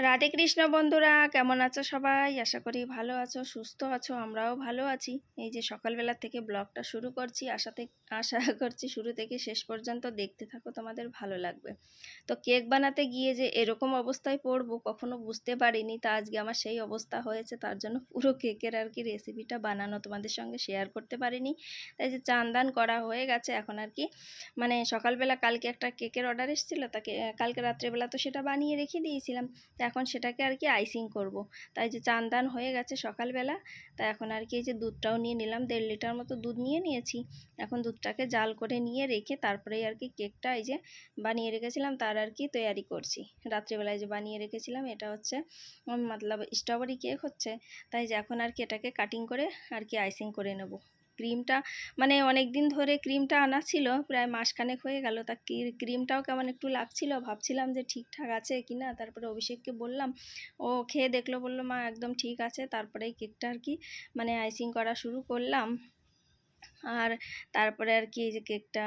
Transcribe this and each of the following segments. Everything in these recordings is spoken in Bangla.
রাধে কৃষ্ণ বন্ধুরা, কেমন আছো সবাই? আশা করি ভালো আছো, সুস্থ আছো, আমরাও ভালো আছি। এই যে সকালবেলা থেকে ব্লগটা শুরু করছি আশাতে আশা করছি শুরু থেকে শেষ পর্যন্ত দেখতে থাকো, তোমাদের ভালো লাগবে। তো কেক বানাতে গিয়ে যে এরকম অবস্থায় পড়ব, কখনো বুঝতে পারিনি, তা আজকে আমার সেই অবস্থা হয়েছে, তার জন্য পুরো কেকের আর কি রেসিপিটা বানানো তোমাদের সঙ্গে শেয়ার করতে পারিনি। তাই যে চান দান করা হয়ে গেছে এখন আর কি। মানে সকালবেলা কালকে একটা কেকের অর্ডার এসেছিল, তাকে কালকে রাত্রেবেলা তো সেটা বানিয়ে রেখে দিয়েছিলাম। তো এখন সেটাকে আর কি আইসিং করব। তাই যে চান দান হয়ে গেছে সকালবেলা, তাই এখন আর কি এই যে দুধটাও নিয়ে নিলাম, দেড় লিটার মতো দুধ নিয়ে নিয়েছি। এখন দুধটাকে জাল করে নিয়ে রেখে তারপরেই আর কি কেকটা এই যে বানিয়ে রেখেছিলাম, তার আর কি তৈরি করছি। রাত্রিবেলায় যে বানিয়ে রেখেছিলাম, এটা হচ্ছে মতলব স্ট্রবেরি কেক হচ্ছে। তাই যে এখন আর কি এটাকে কাটিং করে আর কি আইসিং করে নেব। ক্রিমটা মানে অনেক দিন ধরে ক্রিমটা আনা ছিল, প্রায় মাসখানেক হয়ে গেল, তা ক্রিমটাও কেমন একটু লাগছিল? ভাবছিলাম যে ঠিকঠাক আছে কি না, তারপরে অভিষেককে বললাম, ও খেয়ে দেখল, বলল, মা, একদম ঠিক আছে। তারপরে কেকটা আর কি মানে আইসিং করা শুরু করলাম। আর তারপরে আর কি যে কেকটা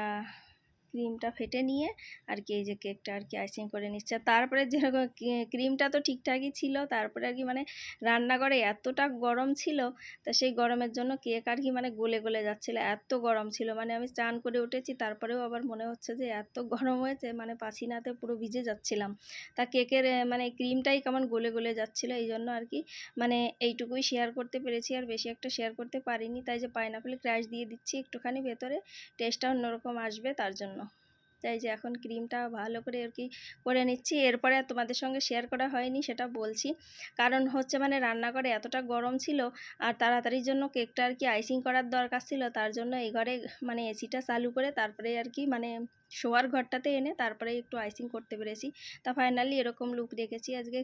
ক্রিমটা ফেটে নিয়ে আর কি এই যে কেকটা আর কি আইসিং করে নিচ্ছে। তারপরে যেরকম ক্রিমটা তো ঠিকঠাকই ছিল, তারপরে আর কি মানে রান্নাঘরে এতটা গরম ছিল, তা সেই গরমের জন্য কেক আর কি মানে গলে গলে যাচ্ছিল, এত গরম ছিল। মানে আমি চান করে উঠেছি, তারপরেও আবার মনে হচ্ছে যে এত গরম হয়েছে মানে পাছিনাতে পুরো ভিজে যাচ্ছিলাম। তা কেকের মানে ক্রিমটাই কেমন গলে গলে যাচ্ছিল এই জন্য আর কি মানে এইটুকুই শেয়ার করতে পেরেছি, আর বেশি একটা শেয়ার করতে পারিনি। তাই যে পাইনাপেল ক্র্যাশ দিয়ে দিচ্ছি একটুখানি ভেতরে টেস্টটা অন্যরকম আসবে তার জন্য। তাই যে এখন ক্রিমটা ভালো করে আর কি করে নিচ্ছি। এরপরে তোমাদের সঙ্গে শেয়ার করা হয়নি, সেটা বলছি। কারণ হচ্ছে মানে রান্নাঘরে এতটা গরম ছিল আর তাড়াতাড়ির জন্য কেকটা আর কি আইসিং করার দরকার ছিল, তার জন্য এই ঘরে মানে এসিটা চালু করে তারপরে আর কি মানে শোয়ার ঘরটাতে এনে তারপরে একটু আইসিং করতে পেরেছি। তা ফাইনালি এরকম লুক রেখেছি আজকে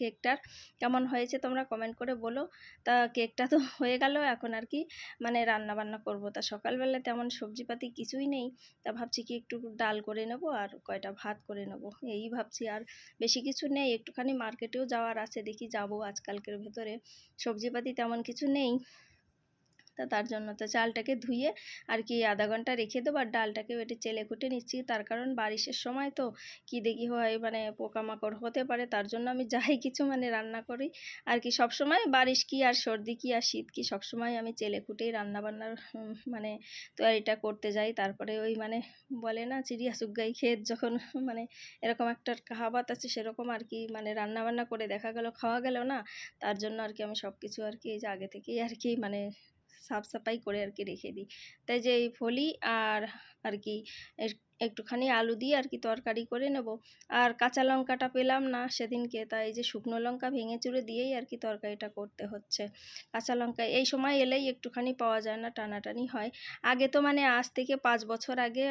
কেকটার কেমন হয়েছে তোমরা কমেন্ট করে বলো। তা কেকটা তো হয়ে গেল, এখন আর কি মানে রান্না বান্না করব। তা সকালবেলা তেমন সবজিপাতি কিছুই নেই। তা ভাবছি কি একটু ডাল করে নেব আর কয়টা ভাত করে নেব। এই ভাবছি আর বেশি কিছু নেই। একটুখানি মার্কেটেও যাওয়ার আছে, দেখি যাব আজকালকের ভেতরে। সবজিপাতি তেমন কিছু নেই। তা তার জন্য তো চালটাকে ধুয়ে আর কি আধা ঘণ্টা রেখে দেবো। আর ডালটাকে এটি চেলে কুটে নিচ্ছি। তার কারণ বারিশের সময় তো কি দেখি হয় মানে পোকামাকড় হতে পারে। তার জন্য আমি যাই কিছু মানে রান্না করি। আর কি সব সময় বারিশ কি আর সর্দি কি আর শীত কি সব সময় আমি চেলে কুটেই রান্নাবান্নার মানে তৈরিটা করতে যাই। তারপরে ওই মানে বলে না চিড়িয়া সুগাই ক্ষেত যখন মানে এরকম একটা কাহাবাত আছে সেরকম আর কি মানে রান্নাবান্না করে দেখা গেল, খাওয়া গেল না। তার জন্য আর কি আমি সব কিছু আর কি এই আগে থেকেই আর কি মানে সাফ সাফাই করে আর কি রেখে দিই। তাই যে এই ফলি আর আর কি একটুখানি আলু দিয়ে আর কি তরকারি করে নেব। আর কাঁচা লঙ্কাটা পেলাম না সেদিনকে, তাই যে শুকনো লঙ্কা ভেঙে চুড়ে দিয়েই আর কি তরকারিটা করতে হচ্ছে। কাঁচা লঙ্কা এই সময় এলেই একটুখানি পাওয়া যায় না, টানাটানি হয়। আগে তো মানে আজ থেকে পাঁচ বছর আগে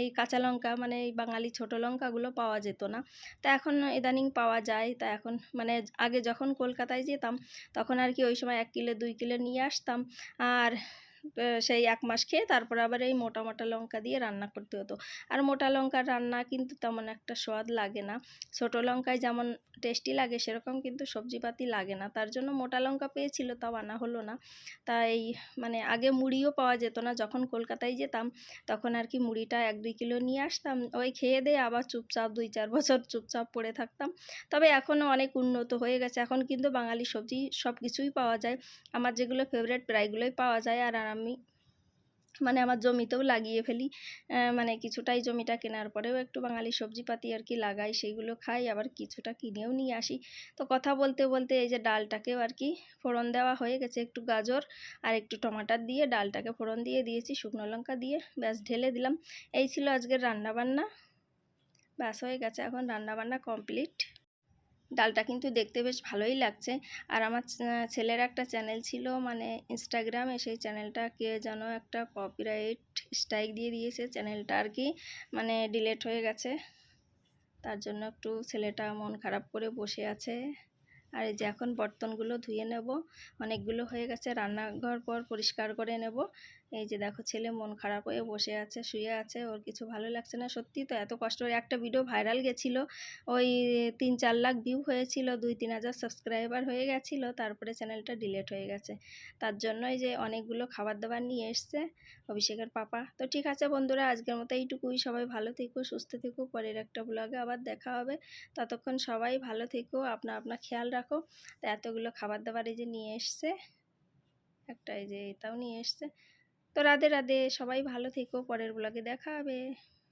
এই কাঁচা লঙ্কা মানে এই বাঙালি ছোটো লঙ্কাগুলো পাওয়া যেত না। তা এখন ইদানিং পাওয়া যায়, তা এখন মানে আগে যখন কলকাতায় যেতাম, তখন আর কি ওই সময় এক কিলো, দুই কিলো নিয়ে আসতাম। আর সেই এক মাস খেয়ে তারপর আবার এই মোটা মোটা লঙ্কা দিয়ে রান্না করতে হতো। আর মোটা লঙ্কার রান্না কিন্তু তেমন একটা স্বাদ লাগে না। ছোটো লঙ্কায় যেমন টেস্টি লাগে, সেরকম কিন্তু সবজিপাতি লাগে না। তার জন্য মোটা লঙ্কা পেয়েছিল, তাও আনা হলো না। তাই মানে আগে মুড়িও পাওয়া যেত না। যখন কলকাতায় যেতাম, তখন আর কি মুড়িটা এক, দুই কিলো নিয়ে আসতাম। ওই খেয়ে দিয়ে আবার চুপচাপ, দুই, চার বছর চুপচাপ পড়ে থাকতাম। তবে এখনও অনেক উন্নত হয়ে গেছে। এখন কিন্তু বাঙালি সবজি সব কিছুই পাওয়া যায়। আমার যেগুলো ফেভারেট প্রায়গুলোই পাওয়া যায়। আর আমি মানে আমার জমিতেও লাগিয়ে ফেলি। মানে কিছুটাই জমিটা কেনার পরেও একটু বাঙালি সবজিপাতি আর কি লাগাই, সেইগুলো খাই, আবার কিছুটা কিনেও নিয়ে আসি। তো কথা বলতে বলতে এই যে ডালটাকেও আর কি ফোড়ন দেওয়া হয়ে গেছে একটু গাজর আর একটু টমাটার দিয়ে, ডালটাকে ফোড়ন দিয়ে দিয়েছি, শুকনো লঙ্কা দিয়ে ব্যাস ঢেলে দিলাম। এই ছিল আজকের রান্নাবান্না। ব্যাস হয়ে গেছে, এখন রান্নাবান্না কমপ্লিট। ডালটা কিন্তু দেখতে বেশ ভালোই লাগছে। আর আমার ছেলের একটা চ্যানেল ছিল মানে ইনস্টাগ্রামে সেই চ্যানেলটা কে যেন একটা কপিরাইট স্ট্রাইক দিয়ে দিয়েছে চ্যানেলটা আর কি মানে ডিলেট হয়ে গেছে। তার জন্য একটু ছেলেটা মন খারাপ করে বসে আছে। আর এই যে এখন বর্তনগুলো ধুয়ে নেব, অনেকগুলো হয়ে গেছে, রান্নাঘর পর পরিষ্কার করে নেব। এই যে দেখো, ছেলে মন খারাপ হয়ে বসে আছে, শুয়ে আছে, ওর কিছু ভালো লাগছে না। সত্যি তো এত কষ্ট একটা ভিডিও ভাইরাল গেছিল, ওই তিন চার লাখ ভিউ হয়েছিল, দুই তিন হাজার সাবস্ক্রাইবার হয়ে গেছিল, তারপরে চ্যানেলটা ডিলেট হয়ে গেছে। তার জন্যই যে অনেকগুলো খাবার দাবার নিয়ে এসছে অভিষেকের পাপা। তো ঠিক আছে বন্ধুরা, আজকের মতো এইটুকুই। সবাই ভালো থেকো, সুস্থ থেকো। পরের একটা ব্লগে আবার দেখা হবে। ততক্ষণ সবাই ভালো থেকো, আপনা আপনার খেয়াল রাখো। তো এতগুলো খাবার দাবার এই যে নিয়ে এসছে, একটা এই যে এটাও নিয়ে এসছে। তো রাধে রাধে। সবাই ভালো থেকো পরের ব্লগে দেখা হবে।